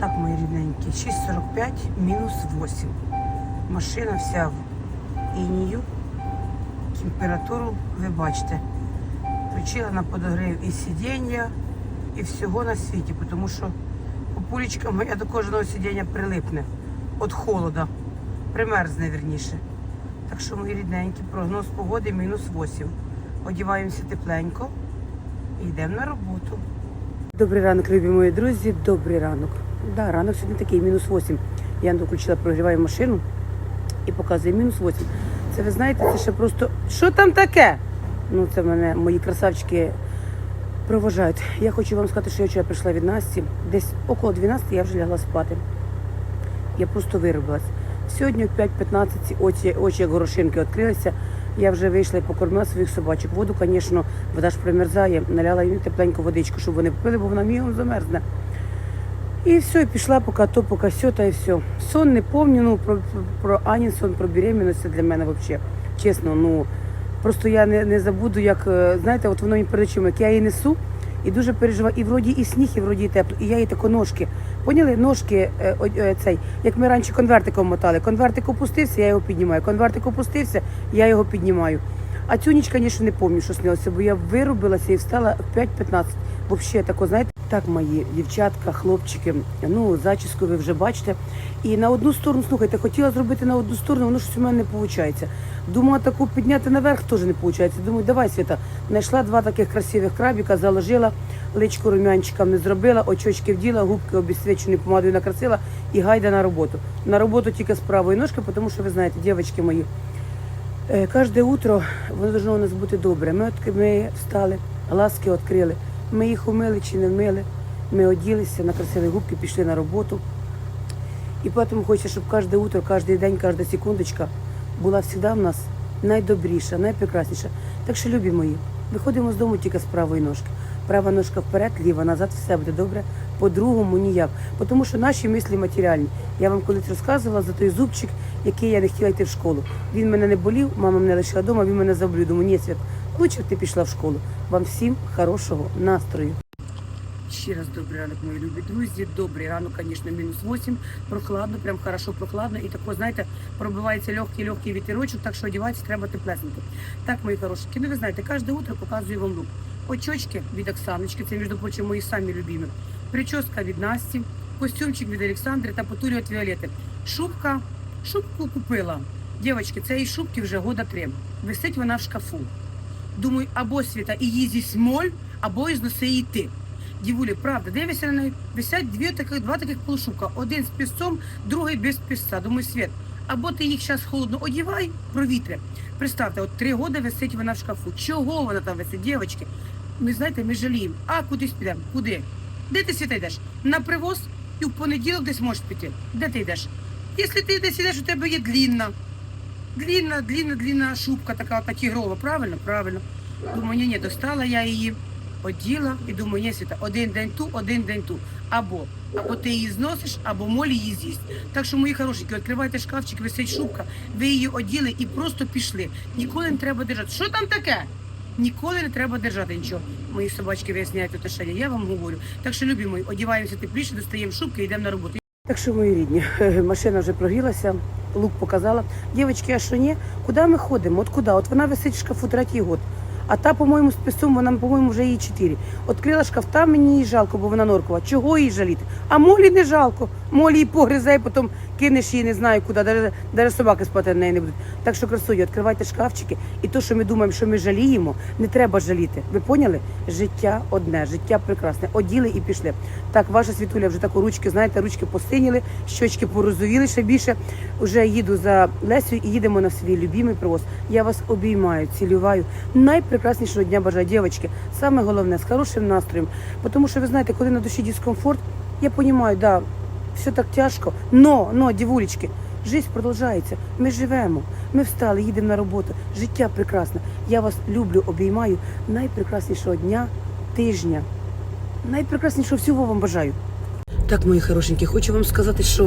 Так, мої рідненькі, 6.45 мінус 8. Машина вся в інію. Температуру ви бачите. Включила на подогрів і сидіння, і всього на світі, тому що пулечка моя до кожного сидіння прилипне від холода. Примерзне вірніше. Так що, мої рідненькі, прогноз погоди мінус 8. Одіваємося тепленько і йдемо на роботу. Добрий ранок, любі мої друзі. Добрий ранок. Да, ранок сьогодні такий, мінус 8. Я включила, прогріваю машину і показує мінус 8. Це ви знаєте, це ще просто. Що там таке? Ну, це мене мої красавчики проважають. Я хочу вам сказати, що я вчора прийшла від Насті. Десь около 12 я вже лягла спати. Я просто виробилась. Сьогодні о 5.15 очі, очі як горошинки відкрилися. Я вже вийшла і покормила своїх собачок. Воду, звісно, вода ж примерзає. Наляла їм тепленьку водичку, щоб вони попили, бо вона мігом замерзне. І все, і пішла поки то, поки сьо, та і все. Сон не пам'ятаю, ну про, про, Анін сон, про беременність це для мене взагалі. Чесно, ну просто я не, не забуду, як, е, знаєте, от воно мені перед очима, як я її несу і дуже переживаю. І вроді і сніг, і вроді і тепло. І я їй тако ножки. Поняли? Ножки е, е, цей, як ми раніше конвертиком мотали. Конвертик опустився, я його піднімаю. Конвертик опустився, я його піднімаю. А цю ніч, звісно, не пам'ятаю, що снилося, бо я вирубилася і встала в 5.15. Взагалі, тако, знаєте, так, мої дівчатка, хлопчики, ну, зачіску ви вже бачите. І на одну сторону, слухайте, хотіла зробити на одну сторону, воно щось у мене не виходить. Думала, таку підняти наверх теж не виходить. Думаю, давай, Свята, знайшла два таких красивих крабіка, заложила, личку румянчиками зробила, очочки вділа, губки обесвіченою помадою накрасила і гайда на роботу. На роботу тільки з правої ножки, тому що ви знаєте, дівчатки мої, Е, Кожне утро воно должно у нас бути добре. Ми, ми встали, глазки відкрили. Ми їх умили чи не вмили. Ми оділися, накрасили губки, пішли на роботу. І тому хочеться, щоб кожне утро, кожен день, кожна секундочка була завжди в нас найдобріша, найпрекрасніша. Так що, любі мої, виходимо з дому тільки з правої ножки. Права ножка вперед, ліва назад, все буде добре. По-другому ніяк. Тому що наші мислі матеріальні. Я вам колись розказувала за той зубчик, який я не хотіла йти в школу. Він мене не болів, мама мене лишила вдома, він мене заболів. Думаю, ні, Свят, лучше б ти пішла в школу. Вам всім хорошого настрою. Ще раз добрий ранок, мої любі друзі. Добрий ранок, звісно, мінус 8. Прохладно, прям хорошо прохладно. І тако, знаєте, пробивається легкий легкий вітерочок, так що одягатися треба теплесенько. Так, мої хорошенькі, ну ви знаєте, кожне утро показую вам лук. Очочки від Оксаночки, це, між прочим, мої самі любимі. Прическа від Насті, костюмчик від Олександри та потурі від Віолети. Шубка, шубку купила. Дівчатки, цієї шубки вже года три. Висить вона в шкафу. Думаю, або світа і її смоль, або ізноси її ти. Дівулі, правда, дивишся на неї, висять дві таких, два таких полушубка. Один з пісцом, другий без пісця. Думаю, світ. Або ти їх зараз холодно одівай, провітря. Представте, от три роки висить вона в шкафу. Чого вона там висить, дівчатки? Ми знаєте, ми жаліємо. А кудись підемо? Куди? Де ти світа йдеш? На привоз і в понеділок десь можеш піти. Де ти йдеш? Якщо ти десь йдеш, у тебе є длінна. Длінна, длінна, длінна шубка така, та тігрова, правильно? Правильно. Думаю, ні, ні, достала я її, оділа і думаю, ні, світа, один день ту, один день ту. Або, або ти її зносиш, або молі її з'їсть. Так що, мої хорошенькі, відкривайте шкафчик, висить шубка, ви її оділи і просто пішли. Ніколи не треба держати. Що там таке? Ніколи не треба держати нічого. Мої собачки виясняють отношення, я вам говорю. Так що, любі мої, одіваємося тепліше, достаємо шубки йдемо на роботу. Так що, мої рідні, машина вже прогрілася, лук показала. Дівчатки, а що ні? Куди ми ходимо? От куди? От вона висить в шкафу третій год. А та, по-моєму, з пісцом, вона, по-моєму, вже її чотири. Открила шкаф, там мені її жалко, бо вона норкова. Чого її жаліти? А молі не жалко. Молі її погризе, потім кинеш її не знаю куди, навіть, собаки спати на неї не будуть. Так що красує, відкривайте шкафчики. І то, що ми думаємо, що ми жаліємо, не треба жаліти. Ви поняли? Життя одне, життя прекрасне. Оділи і пішли. Так, ваша світуля вже таку ручки, знаєте, ручки посиніли, щочки порозовіли ще більше. Уже їду за Лесю і їдемо на свій любимий привоз. Я вас обіймаю, цілюваю. Найпрекраснішого дня бажаю, дівчатки. Саме головне з хорошим настроєм. Тому що ви знаєте, коли на душі дискомфорт, я розумію, да, все так тяжко. Но, но, дівулечки, життя продовжується. Ми живемо. Ми встали, їдемо на роботу. Життя прекрасне. Я вас люблю, обіймаю. Найпрекраснішого дня, тижня. Найпрекраснішого всього вам бажаю. Так, мої хорошенькі, хочу вам сказати, що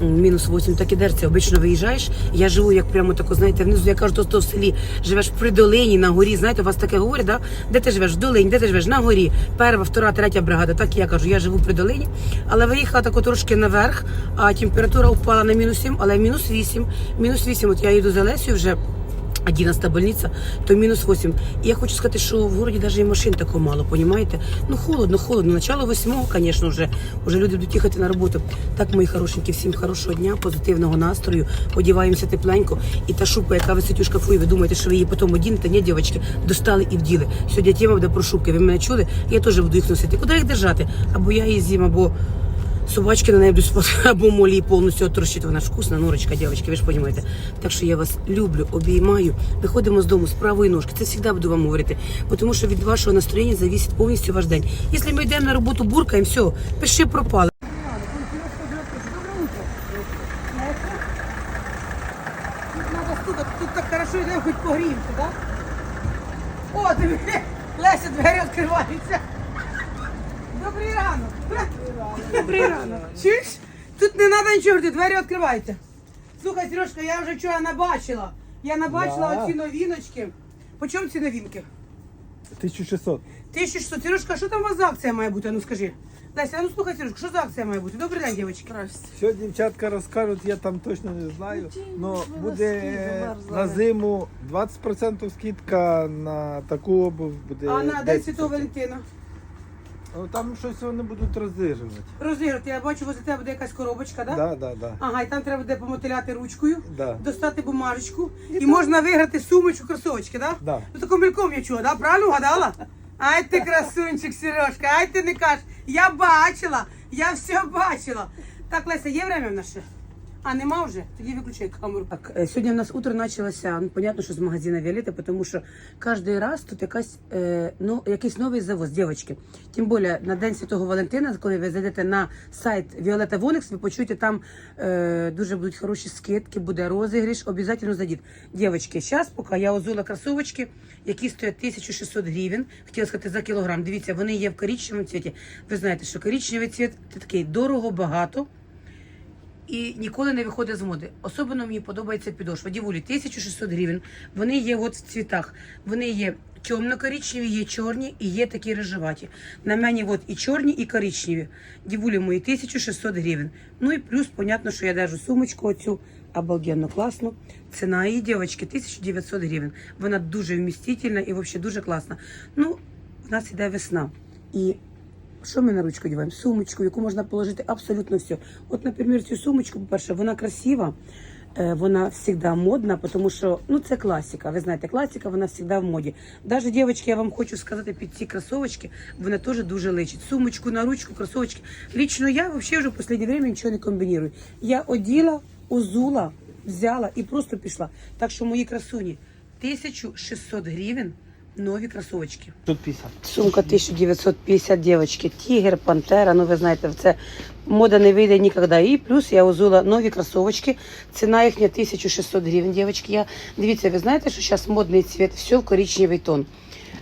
мінус 8 так і дерця. Обично виїжджаєш. Я живу як прямо тако, знаєте, внизу. Я кажу, то, в селі живеш при долині на горі. Знаєте, у вас таке говорять, да? де ти живеш? В долині, де ти живеш? На горі. Перша, втора, третя бригада. Так я кажу, я живу при долині, але виїхала тако трошки наверх, а температура впала на мінус 7, але мінус 8. Мінус 8, от я їду за Лесю вже. 11 больниця, то мінус 8. І я хочу сказати, що в городі навіть і машин тако мало, понімаєте? Ну холодно, холодно. Начало 8, звісно, вже, вже люди будуть їхати на роботу. Так, мої хорошенькі, всім хорошого дня, позитивного настрою, одіваємося тепленько. І та шубка, яка висить у шкафу, і ви думаєте, що ви її потім одінете? Ні, дівчатки, достали і вділи. Сьогодні тема буде про шубки. Ви мене чули? Я теж буду їх носити. Куди їх держати? Або я її з'їм, або собачки на неї спати, або молі повністю отрощить. Вона ж вкусна, норочка, дівчатки, ви ж розумієте. Так що я вас люблю, обіймаю. Виходимо з дому з правої ножки. Це завжди буду вам говорити. Тому що від вашого настроєння зависить повністю ваш день. Якщо ми йдемо на роботу, буркаємо, все, пиши пропали. Тут так хорошо йдемо, хоч погріємося, так? О, диви, Леся, двері відкриваються. Добрий ранок. Добрий ранок. Чуєш? Тут не треба нічого робити, двері відкриваються. Слухай, Сережка, я вже вчора набачила. Я набачила Да. оці новіночки. По чому ці новинки? 1600. 1600. Сережка, що там у вас за акція має бути? А Ну скажи. Леся, а ну слухай, Сережка, що за акція має бути? Добрий день, дівчатки. Все дівчатка розкажуть, я там точно не знаю. Но буде носки на зиму 20% скидка на таку обув буде. А на День 10%. Святого Валентина. Ну, там щось вони будуть розігрувати. Розіграти, я бачу, возле тебе буде якась коробочка, так? Да? Да, да, да. Ага, і там треба буде помотиляти ручкою, Да. достати бумажечку і, можна виграти сумочку кросовочки, так? Да. Ну таким мельком я чула, да? Правильно гадала? Ай ти красунчик, Сережка, ай ти не кажеш. Я бачила, я все бачила. Так, Леся, є время в нас ще? А, нема вже? Тоді виключай камеру. Так, е, сьогодні у нас утро почалося, ну, понятно, що з магазина Віолетта, тому що кожен раз тут якась, е, ну, якийсь новий завоз, дівчатки. Тим більше на День Святого Валентина, коли ви зайдете на сайт Віолетта Вонекс, ви почуєте там е, дуже будуть хороші скидки, буде розіграш, обов'язково зайдіть. Дівчатки, зараз, поки я озула кросовочки, які стоять 1600 гривень, хотіла сказати за кілограм. Дивіться, вони є в коричневому цвіті. Ви знаєте, що коричневий цвіт такий дорого, багато і ніколи не виходить з моди. Особливо мені подобається підошва. Дівулі 1600 гривень. Вони є от в цвітах. Вони є темно-коричневі, є чорні і є такі рижеваті. На мені от і чорні, і коричневі. Дівулі мої 1600 гривень. Ну і плюс, понятно, що я держу сумочку оцю. Обалденно класно. Ціна її, дівчатки, 1900 гривень. Вона дуже вмістительна і взагалі дуже класна. Ну, в нас іде весна. І що ми на ручку діваємо? Сумочку, яку можна положити абсолютно все. От, наприклад, цю сумочку, по-перше, вона красива, е, вона завжди модна, тому що ну, це класика. Ви знаєте, класика, вона завжди в моді. Навіть, дівчатки, я вам хочу сказати, під ці кросовочки, вона теж дуже личить. Сумочку на ручку, кросовочки. Лічно я взагалі вже в останнє время нічого не комбіную. Я оділа, узула, взяла і просто пішла. Так що мої красуні 1600 гривень нові кросовочки. Тут 50. Сумка 1950 девочки. Тігр, пантера. Ну ви знаєте, це мода не вийде ніколи. І плюс я узула нові кросовочки. Ціна їхня 1600 гривень, дівчатки. Я дивіться, ви знаєте, що зараз модний цвіт, все в коричневий тон.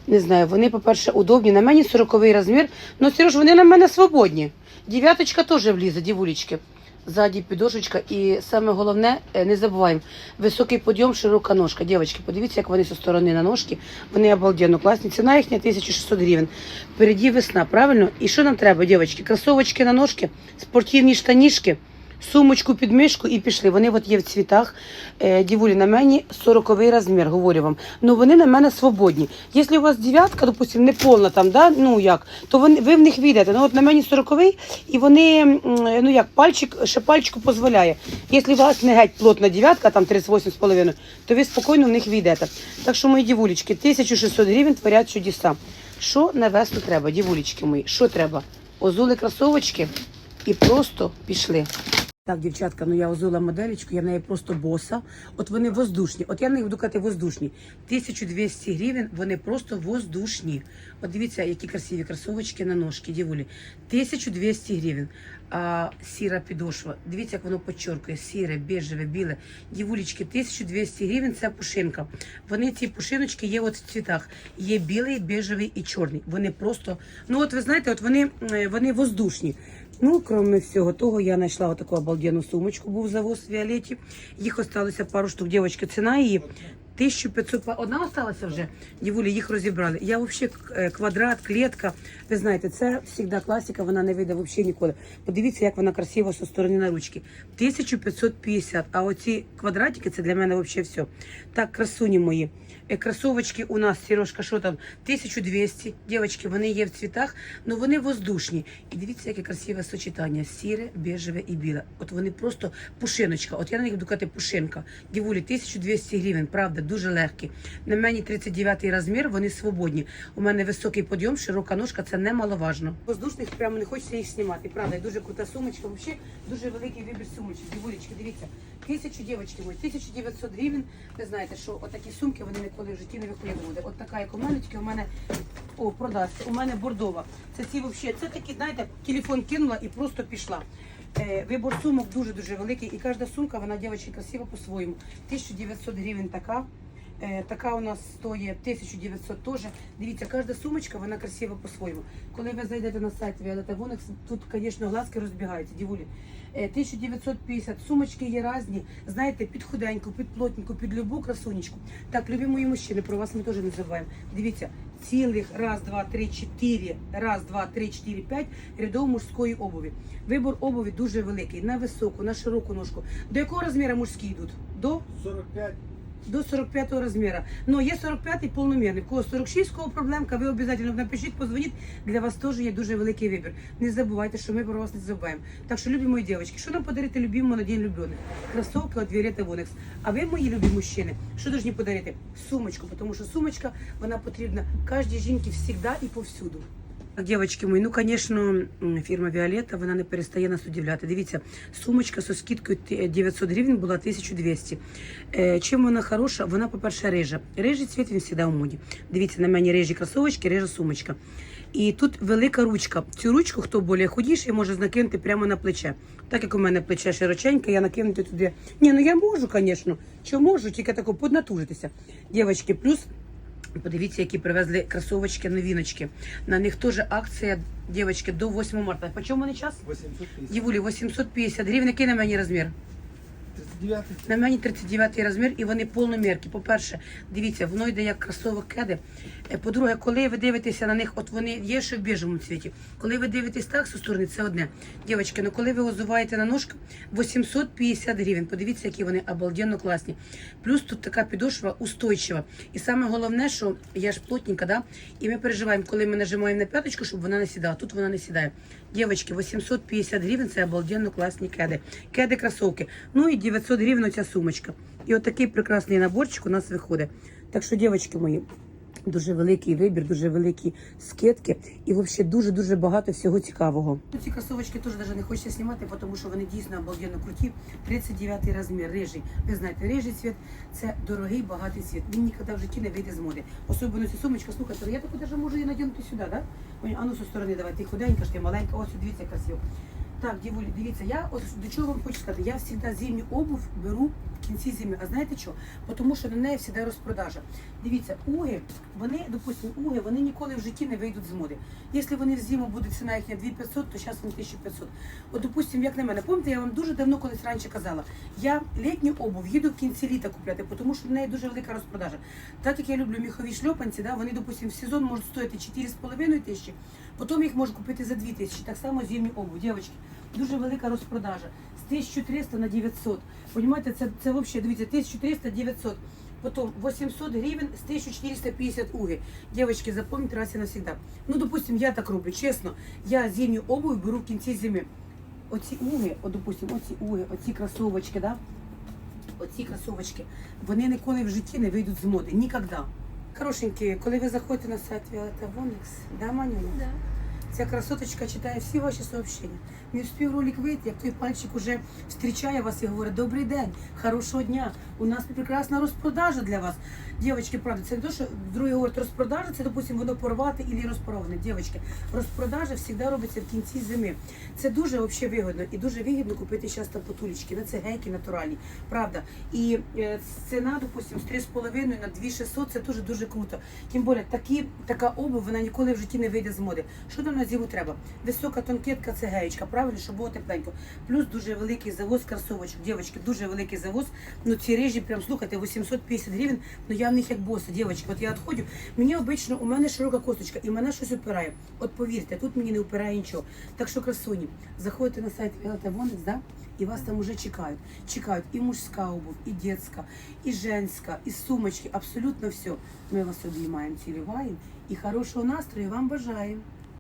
Не знаю, вони, по-перше, удобні. На мені 40 розмір. Ну, Сереж, вони на мене свободні. Дев'яточка теж влізе, дівулечки. Ззаді підошечка. І саме головне, е, не забуваємо, високий подйом, широка ножка. Дівчатки, подивіться, як вони зі сторони на ножки. Вони обалденно класні. Ціна їхня 1600 гривень. Впереді весна, правильно? І що нам треба, дівчатки? Кросовочки на ножки, спортивні штанішки. Сумочку під мишку і пішли. Вони от є в цвітах. Е, дівулі на мені 40 розмір, говорю вам. Ну вони на мене свободні. Якщо у вас дев'ятка, допустим, не повна там, да, ну як, то вони, ви в них війдете. Ну от на мені 40 і вони, ну як, пальчик, ще пальчику дозволяє. Якщо у вас не геть плотна дев'ятка, там 38,5, то ви спокійно в них війдете. Так що, мої дівулечки, 1600 гривень творять чудеса. Що на весну треба, дівулечки мої? Що треба? Озули кросовочки і просто пішли. Так, дівчатка, ну я озула моделечку, я в неї просто боса. От вони воздушні. От я не буду казати воздушні. 1200 гривень, вони просто воздушні. От дивіться, які красиві кросовочки на ножки, дівулі. 1200 гривень. А сіра підошва. Дивіться, як воно підчоркує. Сіре, бежеве, біле. Дівулечки, 1200 гривень це пушинка. Вони ці пушиночки є от в цвітах. Є білий, бежевий і чорний. Вони просто, ну от ви знаєте, от вони, е, вони воздушні. Ну, кроме всього того, я знайшла отаку обалденну сумочку, був завоз в Віолеті. Їх осталося пару штук. Дівчатка, ціна її 1500. па- Одна осталася вже. Дівулі, їх розібрали. Я взагалі е, квадрат, клітка. Ви знаєте, це завжди класика, вона не вийде взагалі ніколи. Подивіться, як вона красива зі сторони на ручки. 1550. А оці квадратики це для мене взагалі все. Так, красуні мої. Е, Кросовочки у нас, Сережка, що там? 1200. Дівчатки, вони є в цвітах, але вони воздушні. І дивіться, яке красиве сочетання. Сіре, бежеве і біле. От вони просто пушиночка. От я на них буду казати пушинка. Дівулі, 1200 гривень, правда, дуже легкі. На мені 39 розмір, вони свободні. У мене високий подйом, широка ножка, це немаловажно. Воздушних прямо не хочеться їх знімати. Правда, дуже крута сумочка. Взагалі дуже великий вибір сумочок. Дівулечки, дивіться. Тисячу дівчатки мої, 1900 гривень. Ви знаєте, що отакі сумки вони ніколи в житті не буде. От така, як у мене, тільки у мене о, продасться. У мене бордова. Це ці взагалі, це такі, знаєте, телефон кинула і просто пішла. Е, вибор сумок дуже-дуже великий. І кожна сумка, вона дівчатки красива по-своєму. 1900 гривень така. Е, Така у нас стоїть 1900 теж. Дивіться, кожна сумочка, вона красива по-своєму. Коли ви зайдете на сайт Violeta Vonex, тут, звісно, глазки розбігаються, дівулі. Е, 1950, сумочки є різні, знаєте, під худеньку, під плотненьку, під любу красунечку. Так, любі мої мужчини, про вас ми теж не забуваємо. Дивіться, цілих раз, два, три, чотири, раз, два, три, чотири, п'ять рядов мужської обуві. Вибор обуві дуже великий, на високу, на широку ножку. До якого розміру мужські йдуть? До 45. До 45 розміру. Ну, є 45-й повномірний. Кого 46, в кого проблемка, ви обов'язково напишіть, позвоніть. Для вас теж є дуже великий вибір. Не забувайте, що ми про вас не забуваємо. Так що, любі мої дівчатки, що нам подарити любимому на день влюблених? Кросовки від Віолетта Вонекс. А ви, мої любі мужчини, що повинні подарити? Сумочку, тому що сумочка, вона потрібна кожній жінці завжди і повсюду. Дівчатки мої, ну, звісно, фірма Віолетта, вона не перестає нас удивляти. Дивіться, сумочка зі скидкою ті- 900 гривень була 1200. Е, чим вона хороша? Вона, по-перше, рижа. Рижий цвіт, він завжди у моді. Дивіться, на мені рижі кросовочки, рижа сумочка. І тут велика ручка. Цю ручку, хто більше худіший, може накинути прямо на плече. Так як у мене плече широченьке, я накинути туди. Ні, ну я можу, звісно. Що можу, тільки тако поднатужитися. Дівчатки, плюс Подивіться, які привезли кросовочки, новіночки. На них теж акція, дівчатки, до 8 марта. По чому вони час? 850. Дівулі, 850 гривень. Який на мені розмір? 39. На мені 39 розмір і вони повномірки. По-перше, дивіться, воно йде як кросовок кеди. Е, По-друге, коли ви дивитеся на них, от вони є ще в біжому цвіті. Коли ви дивитесь так зі сторони, це одне. Дівчатки, ну коли ви озуваєте на ножку, 850 гривень. Подивіться, які вони обалденно класні. Плюс тут така підошва устойчива. І саме головне, що я ж плотненька, да? і ми переживаємо, коли ми нажимаємо на п'яточку, щоб вона не сідала. Тут вона не сідає. Дівчатки, 850 гривень це обалденно класні кеди. Кеди кросовки. Ну і 900 гривень оця сумочка. І отакий прекрасний наборчик у нас виходить. Так що, дівчатки мої, дуже великий вибір, дуже великі скидки і взагалі дуже-дуже багато всього цікавого. Ці кросовочки теж навіть не хочеться знімати, тому що вони дійсно обалденно круті. 39 розмір, рижий. Ви знаєте, рижий цвіт це дорогий, багатий цвіт. Він ніколи в житті не вийде з моди. Особливо ця сумочка, слухайте, я таку можу її надягнути сюди, да? Ой, А ну зі сторони давай, ти худенька, ж ти маленька, ось дивіться, красиво. Так, дівулі, дивіться, я от до чого вам хочу сказати, я завжди зимню обувь беру в кінці зими. А знаєте що? Тому що на неї завжди розпродажа. Дивіться, уги, вони, допустимо, уги, вони ніколи в житті не вийдуть з моди. Якщо вони в зиму буде ціна їхня 2500, то зараз вони 1500. От, допустимо, як на мене, пам'ятаєте, я вам дуже давно колись раніше казала, я літню обув їду в кінці літа купляти, тому що в неї дуже велика розпродажа. Так як я люблю міхові шльопанці, да, вони, допустимо, в сезон можуть стоїти 4,5 тисячі, потім їх можу купити за 2 тисячі. Так само зимню обув, дівчатки. Дуже велика розпродажа. З 1300 на 900. Понімаєте, це, це взагалі, дивіться, 1300 900. Потом 800 гривен с 1450 уги. Девочки, запомните раз и навсегда. Ну, допустим, я так роблю, чесно. Я зимню обувь беру в кінці зими. Оці уги, от, допустим, оці уги, оці кросовочки, да? Оці кросовочки, вони ніколи в житті не вийдуть з моди. Ніколи. Хорошенькі, коли ви заходите на сайт Violeta Vonex, да, Манюня? Да. Ця красоточка читає всі ваші сообщення. Не встиг ролик вийти, як той пальчик уже зустрічає вас і говорить, добрий день, хорошого дня. У нас прекрасна розпродажа для вас. Дівчатки, правда, це не то, що другі говорять, розпродажа, це, допустим, воно порвати і розпороване. Дівчатки, розпродажа завжди робиться в кінці зими. Це дуже вообще вигідно і дуже вигідно купити зараз там потулечки, на це гейки натуральні. Правда. І е, ціна, допустим, з 3,5 на 2,600 це дуже дуже круто. Тим більше така обув, вона ніколи в житті не вийде з моди. Що там зиму треба? Висока тонкетка це геєчка, правильно, щоб було тепленько. Плюс дуже великий завоз кросовочок. Дівчатки, дуже великий завоз. Ну ці режі, прям слухайте, 850 гривень. Ну я в них як боса, дівчатки. От я відходжу. Мені обично, у мене широка косточка, і мене щось опирає. От повірте, тут мені не опирає нічого. Так що красуні, заходите на сайт Віолета Вонець, да? І вас там уже чекають. Чекають і мужська обувь, і дитяча, і женська, і сумочки, абсолютно все. Ми вас обіймаємо, цілюваємо і хорошого настрою вам бажаємо.